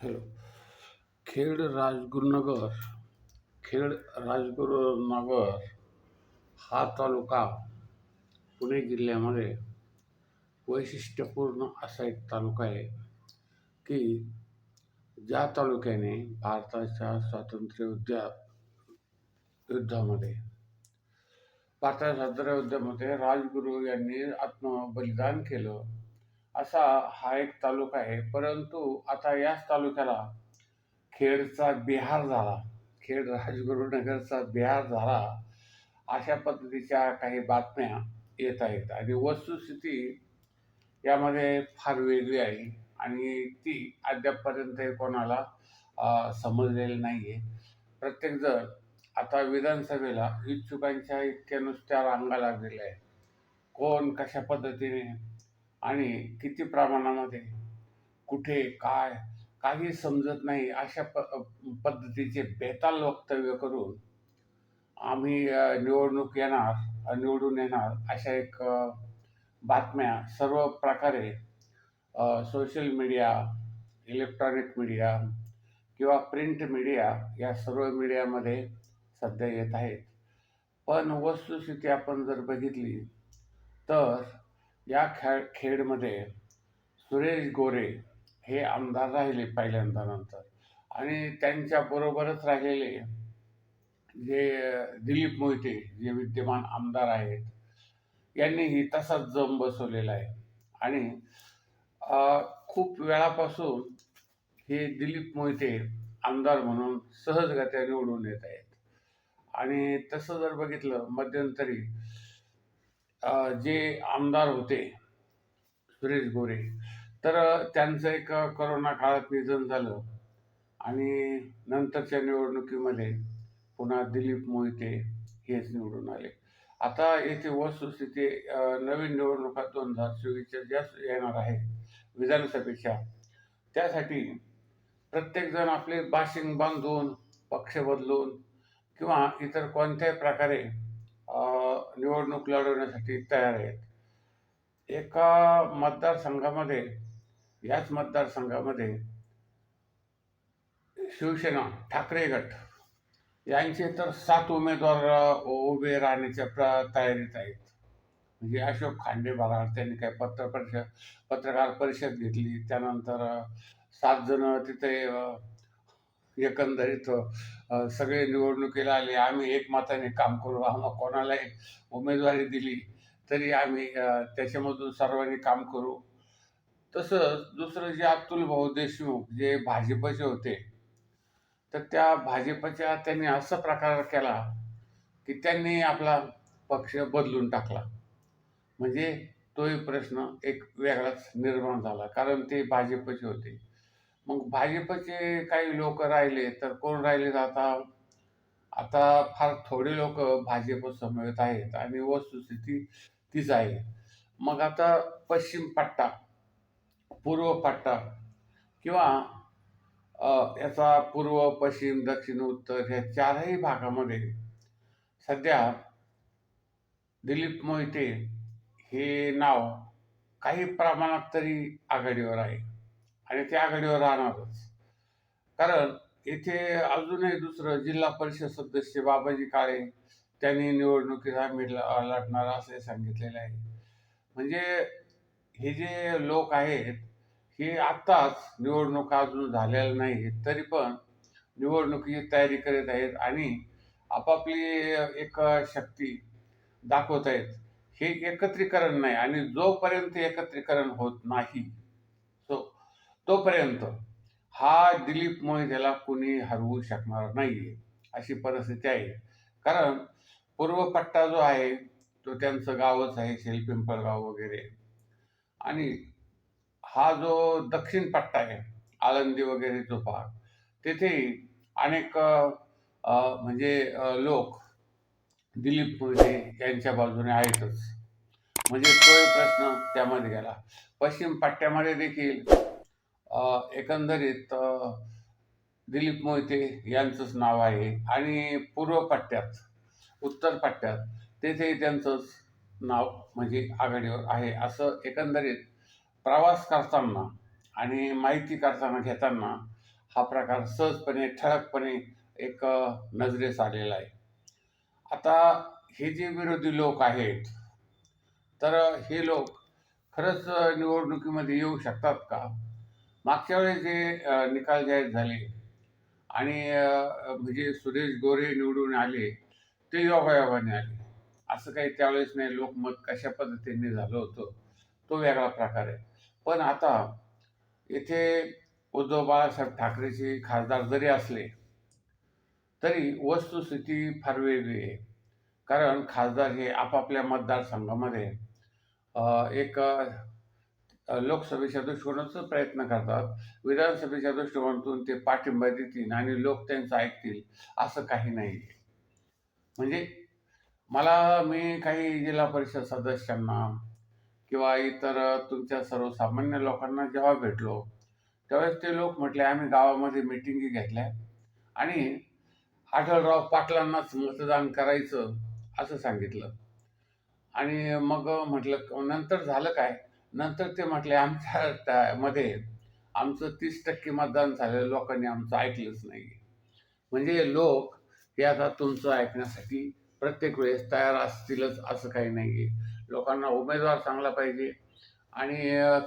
Hello. Khed Rajgurunagar Khed Rajgurunagar हा तालुका पुणे जिल्ह्यामध्ये वैशिष्ट्यपूर्ण असा एक तालुका आहे की ज्या तालुक्याने भारताच्या स्वातंत्र्य उद्या युद्धामध्ये भारताच्या स्वातंत्र्य युद्धामध्ये राजगुरू यांनी आत्मबलिदान केलं. असा हा एक तालुका आहे. परंतु आता याच तालुक्याला खेडचा बिहार झाला खेड राजगुरुनगरचा बिहार झाला अशा पद्धतीच्या काही बातम्या येत आहेत. आणि वस्तुस्थिती यामध्ये फार वेगळी आहे आणि ती अद्यापपर्यंत कोणाला समजलेली नाही आहे प्रत्येकजण आता विधानसभेला इच्छुकांच्या इतक्या नुसत्या रांगा लागलेल्या आहेत. कोण कशा पद्धतीने आणि किती प्रमाणामध्ये कुठे काय काही समजत नाही अशा प पद्धतीचे बेताल वक्तव्य करून आम्ही निवडणूक येणार निवडून येणार अशा एक बातम्या सर्व प्रकारे सोशल मीडिया इलेक्ट्रॉनिक मीडिया किंवा प्रिंट मीडिया या सर्व मीडियामध्ये सध्या येत आहेत. पण वस्तुस्थिती आपण जर बघितली तर या खेळ खेळमध्ये सुरेश गोरे हे आमदार राहिले पहिल्यांदा नंतर. आणि त्यांच्याबरोबरच राहिलेले जे दिलीप मोहिते जे विद्यमान आमदार आहेत यांनीही तसाच जम बसवलेला आहे. आणि खूप वेळापासून हे दिलीप मोहिते आमदार म्हणून सहजगत्या निवडून येत आहेत. आणि तसं जर बघितलं मध्यंतरी जे आमदार होते सुरेश गोरे तर त्यांचं एक करोना काळात निधन झालं आणि नंतरच्या निवडणुकीमध्ये पुन्हा दिलीप मोहिते हेच निवडून आले. आता येथे वस्तुस्थिती नवीन निवडणुका दोन हजार चोवीसच्या ज्या येणार आहे विधानसभेच्या. त्यासाठी प्रत्येकजण आपले बाशिंग बांधून पक्ष बदलून किंवा इतर कोणत्याही प्रकारे निवडणूक लढवण्यासाठी तयार आहेत. एका मतदारसंघामध्ये याच मतदारसंघामध्ये शिवसेना ठाकरे गट यांचे तर सात उमेदवार उभे राहण्याच्या प्र तयारीत आहेत. म्हणजे अशोक खांडे बघा त्यांनी काय पत्र परिषद पत्रकार परिषद घेतली. त्यानंतर सात जण तिथे एकंदरीत सगळे निवडणुकीला आले. आम्ही एकमताने काम करू. आम्हाला कोणालाही उमेदवारी दिली तरी आम्ही त्याच्यामधून सर्वांनी काम करू. तसंच दुसरं जे अतुल भाऊ देशमुख जे भाजपचे होते तर त्या भाजपच्या त्यांनी असा प्रकार केला की त्यांनी आपला पक्ष बदलून टाकला. म्हणजे तोही प्रश्न एक वेगळाच निर्माण झाला. कारण ते भाजपचे होते. मग भाजपचे काही लोक राहिले तर कोण राहिले आता? आता फार थोडे लोक भाजप समवेत आहेत आणि वस्तुस्थिती तीच आहे. मग आता पश्चिम पट्टा पूर्व पट्टा किंवा याचा पूर्व पश्चिम दक्षिण उत्तर ह्या चारही भागामध्ये सध्या दिलीप मोहिते हे नाव काही प्रमाणात तरी आघाडीवर आहे. आणि त्या आघाडीवर राहणारच. कारण इथे अजूनही दुसरं जिल्हा परिषद सदस्य बाबाजी काळे त्यांनी निवडणुकीत आम्ही ल- लढणार असे सांगितलेले आहे. म्हणजे हे जे लोक आहेत हे आत्ताच निवडणुका अजून झालेल्या नाही तरी पण निवडणुकीची तयारी करीत आहेत आणि आपापली एक शक्ती दाखवत आहेत. हे एकत्रीकरण नाही आणि जोपर्यंत एकत्रीकरण होत नाही तोपर्यंत हा दिलीप मोहितेला कुणी हरवू शकणार नाही अशी परिस्थिती आहे. कारण पूर्व पट्टा जो आहे तो त्यांचं गावच आहे शेलपिंपळगाव वगैरे. आणि हा जो दक्षिण पट्टा आहे आळंदी वगैरे जो भाग तेथे अनेक म्हणजे लोक दिलीप मोहिते यांच्या बाजूने आहेतच. म्हणजे तो प्रश्न त्यामध्ये गेला पश्चिम पट्ट्यामध्ये देखील एकंदरीत दिलीप मोहिते यांचंच नाव आहे आणि पूर्व पट्ट्यात उत्तर पट्ट्यात तेथेही त्यांचंच नाव म्हणजे आघाडीवर आहे. असं एकंदरीत प्रवास करताना आणि माहिती करताना घेताना हा प्रकार सहजपणे ठळकपणे एक नजरेस आलेला आहे. आता हे जे विरोधी लोक आहेत तर हे लोक खरंच निवडणुकीमध्ये येऊ शकतात का? मागच्या वेळेस जे निकाल जाहीर झाले आणि म्हणजे सुरेश गोरे निवडून आले ते योगायोगाने आले. असं काही त्यावेळेस नाही लोकमत कशा पद्धतीने झालं होतं तो वेगळा प्रकार आहे. पण आता इथे उद्धव बाळासाहेब ठाकरेचे खासदार जरी असले तरी वस्तुस्थिती फार वेगळी आहे. कारण खासदार हे आपापल्या मतदारसंघामध्ये एक लोकसभेच्या दृष्टिकोनातच प्रयत्न करतात. विधानसभेच्या दृष्टिकोनातून ते पाठिंबा देतील आणि लोक त्यांचं ऐकतील. असं काही नाही म्हणजे मला मी काही जिल्हा परिषद सदस्यांना किंवा इतर तुमच्या सर्वसामान्य लोकांना जेव्हा भेटलो त्यावेळेस ते लोक म्हटले आम्ही गावामध्ये मिटिंगी घेतल्या आणि आढळराव पाटलांनाच मतदान करायचं असं सांगितलं. आणि मग म्हटलं नंतर झालं काय? नंतर ते म्हटले आमच्या त्यामध्ये आमचं तीस टक्के मतदान झालेलं लोकांनी आमचं ऐकलंच नाही म्हणजे लोक हे आता तुमचं ऐकण्यासाठी प्रत्येक वेळेस तयार असतीलच असं काही नाही आहे लोकांना उमेदवार चांगला पाहिजे आणि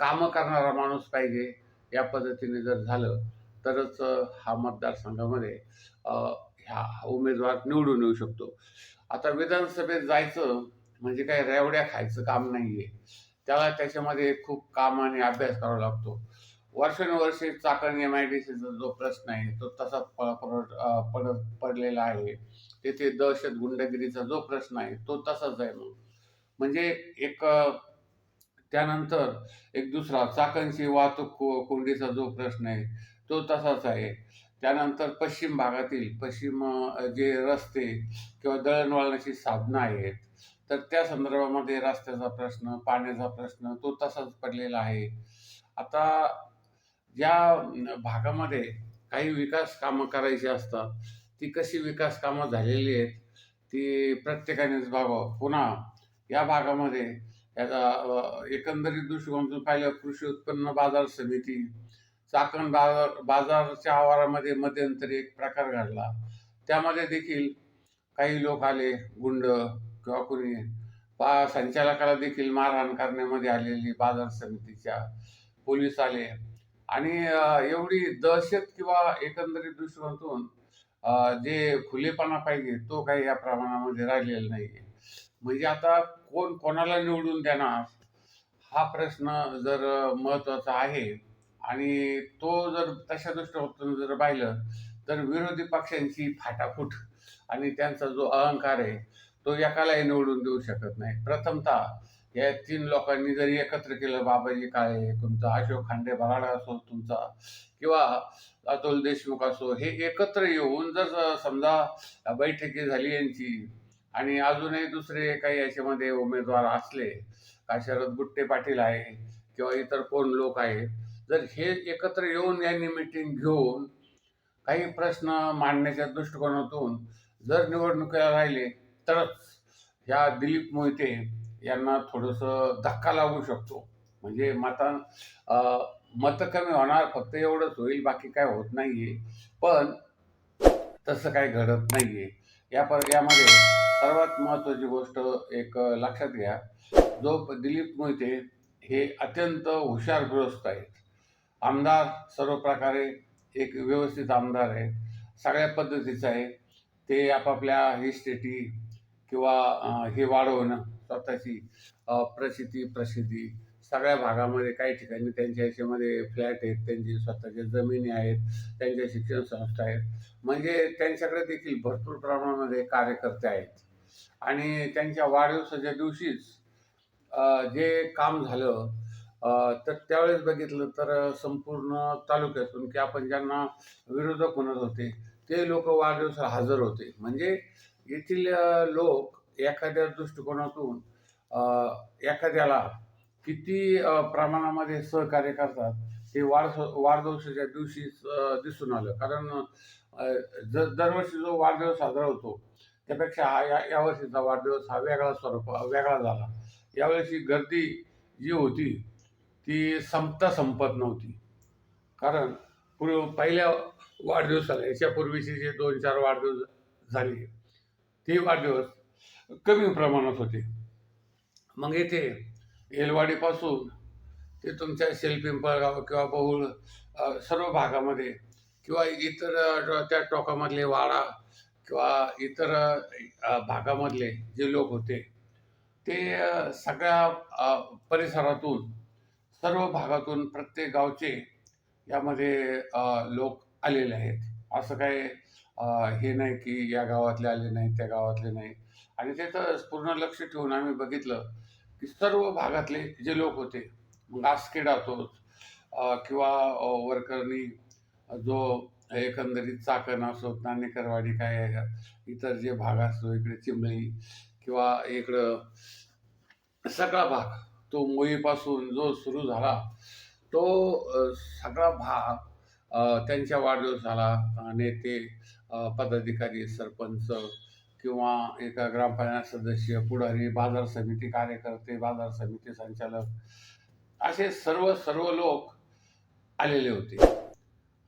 कामं करणारा माणूस पाहिजे या पद्धतीने जर झालं तरच हा मतदारसंघामध्ये ह्या उमेदवार निवडून येऊ शकतो. आता विधानसभेत जायचं म्हणजे काही रेवड्या खायचं काम नाही आहे त्याला त्याच्यामध्ये खूप काम आणि अभ्यास करावा लागतो. वर्षानुवर्षे चाकण एम आय डी सीचा जो प्रश्न आहे तो तसाच पडत पडत पडलेला आहे. तेथे दहशत गुंडगिरीचा जो प्रश्न आहे तो तसाच आहे मग. म्हणजे एक त्यानंतर एक दुसरा चाकणची वाहतूक कोंडीचा जो प्रश्न आहे तो तसाच आहे. त्यानंतर पश्चिम भागातील पश्चिम जे रस्ते किंवा दळणवळणाची साधनं आहेत तर त्या संदर्भामध्ये रस्त्याचा प्रश्न पाण्याचा प्रश्न तो तसाच पडलेला आहे. आता ज्या भागामध्ये काही विकास कामं करायची असतात. ती कशी विकास कामं झालेली आहेत ती प्रत्येकानेच बघावं. पुन्हा या भागामध्ये याचा एकंदरीत दृष्टिकोनातून पाहिलं कृषी उत्पन्न बाजार समिती चाकण बाजार बाजारच्या आवारामध्ये मध्यंतरी एक प्रकार घडला. त्यामध्ये देखील काही लोक आले गुंड किंवा कुणी पा संचालकाला देखील मारहाण करण्यामध्ये आलेली बाजार समितीच्या पोलीस आले. आणि एवढी दहशत किंवा एकंदरीत दृष्टिकोनातून जे खुलेपणा पाहिजे तो काही या प्रमाणामध्ये राहिलेला नाही म्हणजे आता कोण कोणाला निवडून देणार हा प्रश्न जर महत्त्वाचा आहे आणि तो जर तशा दृष्टिकोनातून जर पाहिलं तर विरोधी पक्षांची फाटाफूट आणि त्यांचा जो अहंकार आहे तो एकालाही निवडून देऊ शकत नाही. प्रथमतः या तीन लोकांनी जरी एकत्र केलं बाबाजी काळे तुमचा अशोक खांडे बराडा असो तुमचा किंवा अतुल देशमुख असो हे एकत्र येऊन जर समजा बैठकी झाली यांची आणि अजूनही दुसरे काही याच्यामध्ये उमेदवार असले का शरद गुट्टे पाटील आहे किंवा इतर कोण लोक आहेत जर हे एकत्र येऊन यांनी मिटिंग घेऊन काही प्रश्न मांडण्याच्या दृष्टिकोनातून जर निवडणुकीला राहिले तरच ह्या दिलीप मोहिते यांना थोडंसं धक्का लागू शकतो. म्हणजे माता मतं कमी होणार फक्त एवढंच होईल बाकी काय होत नाही आहे पण तसं काही घडत नाही आहे या पर्यामध्ये सर्वात महत्त्वाची गोष्ट एक लक्षात घ्या. जो दिलीप मोहिते हे अत्यंत हुशार गृहस्थ आहेत. आमदार सर्व प्रकारे एक व्यवस्थित आमदार आहे. सगळ्या पद्धतीचं आहे. ते आपापल्या हिस्टेटी किंवा हे वाढवणं स्वतःची प्रसिद्धी प्रसिद्धी सगळ्या भागामध्ये काही ठिकाणी त्यांच्या याच्यामध्ये फ्लॅट आहेत त्यांची स्वतःच्या जमिनी आहेत त्यांच्या शिक्षण संस्था आहेत. म्हणजे त्यांच्याकडे देखील भरपूर प्रमाणामध्ये कार्यकर्ते आहेत. आणि त्यांच्या वाढदिवसाच्या दिवशीच जे काम झालं तर त्यावेळेस बघितलं तर संपूर्ण तालुक्यातून की आपण ज्यांना विरोधक म्हणत होते ते लोक वाढदिवसाला हजर होते. म्हणजे येथील लोक एखाद्या दृष्टिकोनातून एखाद्याला किती प्रमाणामध्ये सहकार्य करतात ते वाढ वाढदिवसाच्या दिवशीच दिसून आलं. कारण ज दरवर्षी जो वाढदिवस साजरा होतो त्यापेक्षा हा या यावर्षीचा वाढदिवस हा वेगळा स्वरूप वेगळा झाला. यावेळेची गर्दी जी होती ती संपता संपत नव्हती. कारण पूर्व पहिल्या वाढदिवसाला याच्यापूर्वीचे जे दोन चार वाढदिवस झाले ते वाढदिवस कमी प्रमाणात होते. मग येथे येलवाडीपासून ते तुमच्या शेलपिंपळगाव किंवा बहुळ सर्व भागामध्ये किंवा इतर त्या टोकामधले वाडा किंवा इतर भागामधले जे लोक होते ते सगळ्या परिसरातून सर्व भागातून प्रत्येक गावचे यामध्ये लोक आलेले आहेत. असं काय हे नाही की या गावातले आले नाही त्या गावातले नाही. आणि त्याचं पूर्ण लक्ष ठेवून आम्ही बघितलं की सर्व भागातले जे लोक होते मग आसखेडा किंवा वरकरणी जो एकंदरीत चाकण असो नाणेकरवाडी काय इतर जे भाग असतो इकडे चिंबळी किंवा इकडं सगळा भाग तो मोईपासून जो सुरू झाला तो सगळा भाग त्यांच्या वाढदिवसाला झाला नेते पदाधिकारी सरपंच किंवा एका ग्रामपंचायत सदस्य पुढारी बाजार समिती कार्यकर्ते बाजार समिती संचालक असे सर्व सर्व लोक आलेले होते.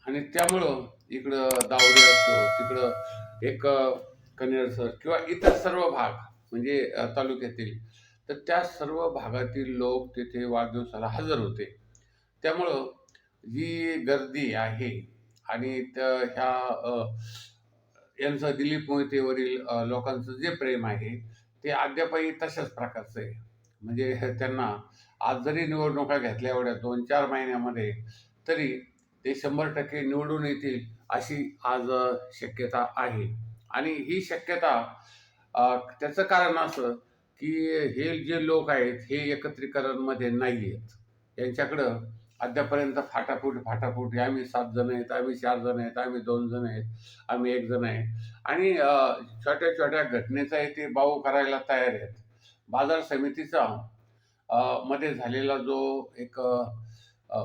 आणि त्यामुळं इकडं दावरे असतो तिकडं एक कनेरसर किंवा इतर सर्व भाग म्हणजे तालुक्यातील तर त्या सर्व भागातील लोक तिथे वाढदिवसाला हजर होते. त्यामुळं जी गर्दी आहे आणि त्या ह्या यांचं दिलीप मोहितेवरील लोकांचं जे प्रेम आहे ते अद्यापही तशाच प्रकारचं आहे. म्हणजे त्यांना आज जरी निवडणुका घेतल्या एवढ्या दोन चार महिन्यामध्ये तरी ते शंभर टक्के निवडून येतील अशी आज शक्यता आहे. आणि ही शक्यता त्याचं कारण असं की हे जे लोक आहेत हे एकत्रीकरणमध्ये नाही आहेत यांच्याकडं अद्यापर्यंत फाटाफूट फाटाफूट. आम्ही सात जण आहेत आम्ही चार जण आहेत आम्ही दोन जण आहेत आम्ही एक जण आहे. आणि छोट्या छोट्या घटनेचाही ते बाऊ करायला तयार आहेत. बाजार समितीचा मध्ये झालेला जो एक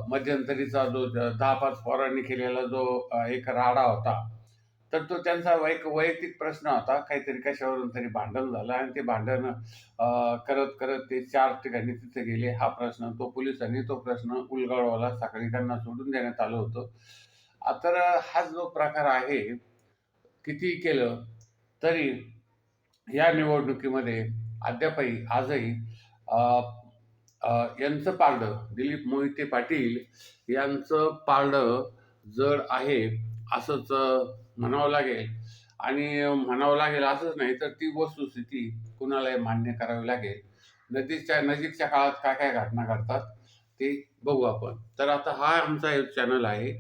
मध्यंतरीचा जो दहा पाच पोरांनी केलेला जो एक राडा होता तर तो त्यांचा वैक वैयक्तिक प्रश्न होता. काहीतरी कशावरून तरी भांडण झालं आणि ते भांडण करत करत ते चार ठिकाणी तिथे गेले. हा प्रश्न तो पोलिसांनी तो प्रश्न उलगाळवाला सकाळी त्यांना सोडून देण्यात आलं होतं. तर हा जो प्रकार आहे किती केलं तरी या निवडणुकीमध्ये अद्यापही आजही यांचं पारडं दिलीप मोहिते पाटील यांचं पारडं जड आहे असंच म्हणावं लागेल. आणि म्हणावं लागेल असंच नाही तर ती वस्तुस्थिती कुणालाही मान्य करावी लागेल. नदीच्या नजीकच्या काळात काय काय घटना घडतात ते बघू आपण. तर आता हा आमचा एक चॅनल आहे.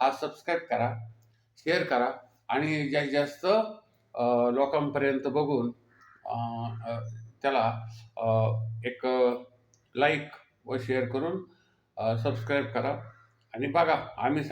हा सबस्क्राईब करा शेअर करा आणि जास्तीत जास्त लोकांपर्यंत बघून त्याला एक लाईक व शेअर करून सबस्क्राईब करा. आणि बघा आम्ही सांग